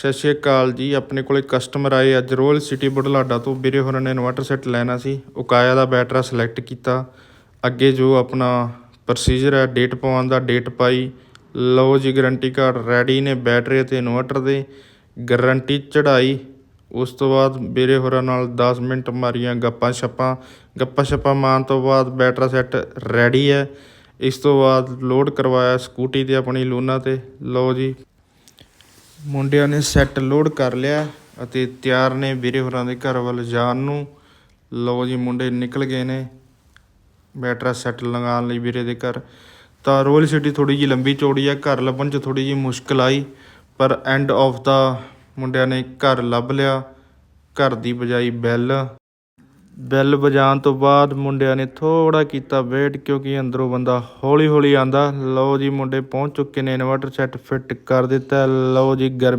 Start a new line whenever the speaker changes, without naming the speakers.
ਸਤਿ ਸ਼੍ਰੀ ਅਕਾਲ ਜੀ। ਆਪਣੇ ਕੋਲੇ ਕਸਟਮਰ ਆਏ। ਅੱਜ ਰੋਇਲ ਸਿਟੀ ਬੁਢਲਾਡਾ ਤੋਂ ਵੀਰੇ ਹੋਰਾਂ ਨੇ ਇਨਵਰਟਰ ਸੈੱਟ ਲੈਣਾ ਸੀ। ਉਕਾਇਆ ਦਾ ਬੈਟਰਾ ਸਿਲੈਕਟ ਕੀਤਾ। ਅੱਗੇ ਜੋ ਆਪਣਾ ਪ੍ਰੋਸੀਜਰ ਹੈ ਡੇਟ ਪਾਉਣ ਦਾ ਡੇਟ ਪਾਈ। ਲਓ ਜੀ ਗਾਰੰਟੀ ਕਾਰਡ ਰੈਡੀ ਨੇ ਬੈਟਰੀ ਅਤੇ ਇਨਵਰਟਰ ਦੇ। ਗਾਰੰਟੀ ਚੜਾਈ ਉਸ ਤੋਂ ਬਾਅਦ ਵੀਰੇ ਹੋਰਾਂ ਨਾਲ 10 ਮਿੰਟ ਮਾਰੀਆਂ ਗੱਪਾਂ ਛੱਪਾਂ। ਗੱਪਾਂ ਛੱਪਾਂ ਮਾਰਨ ਤੋਂ ਬਾਅਦ ਬੈਟਰਾ ਸੈੱਟ ਰੈਡੀ ਹੈ। ਇਸ ਤੋਂ ਬਾਅਦ ਲੋਡ ਕਰਵਾਇਆ ਸਕੂਟੀ ਤੇ ਆਪਣੀ ਲੂਨਾ ਤੇ। ਲਓ ਜੀ ਮੁੰਡਿਆਂ ਨੇ ਸੈੱਟ ਲੋਡ ਕਰ ਲਿਆ ਅਤੇ ਤਿਆਰ ਨੇ ਵੀਰੇ ਹੋਰਾਂ ਦੇ ਘਰ ਵੱਲ ਜਾਣ ਨੂੰ। ਲਓ ਜੀ, ਮੁੰਡੇ ਨਿਕਲ ਗਏ ਨੇ। ਬੈਟਰਾ ਸੈੱਟ ਲਗਾਉਣ ਲਈ ਵੀਰੇ ਦੇ ਘਰ। ਤਾਂ ਰੋਇਲ ਸਿਟੀ ਥੋੜੀ ਜੀ ਲੰਬੀ ਚੌੜੀ ਆ, ਘਰ ਲੱਭਣ 'ਚ ਥੋੜੀ ਜੀ ਮੁਸ਼ਕਲ ਆਈ, ਪਰ ਐਂਡ ਆਫ ਦਾ ਮੁੰਡਿਆਂ ਨੇ ਘਰ ਲੱਭ ਲਿਆ। ਘਰ ਦੀ ਬਜਾਈ ਬੈਲ ਬੈਲ ਵਜਾਉਣ ਤੋਂ ਬਾਅਦ ਮੁੰਡਿਆਂ ਨੇ ਥੋੜਾ ਕੀਤਾ ਵੇਟ ਕਿਉਂਕਿ ਅੰਦਰੋਂ ਬੰਦਾ ਹੌਲੀ ਹੌਲੀ ਆਂਦਾ ਲਓ ਜੀ ਮੁੰਡੇ ਪਹੁੰਚ ਚੁੱਕੇ ਨੇ ਇਨਵਰਟਰ ਸੈੱਟ ਫਿੱਟ ਕਰ ਦਿੱਤਾ। ਲਓ ਜੀ ਗਰਮੀ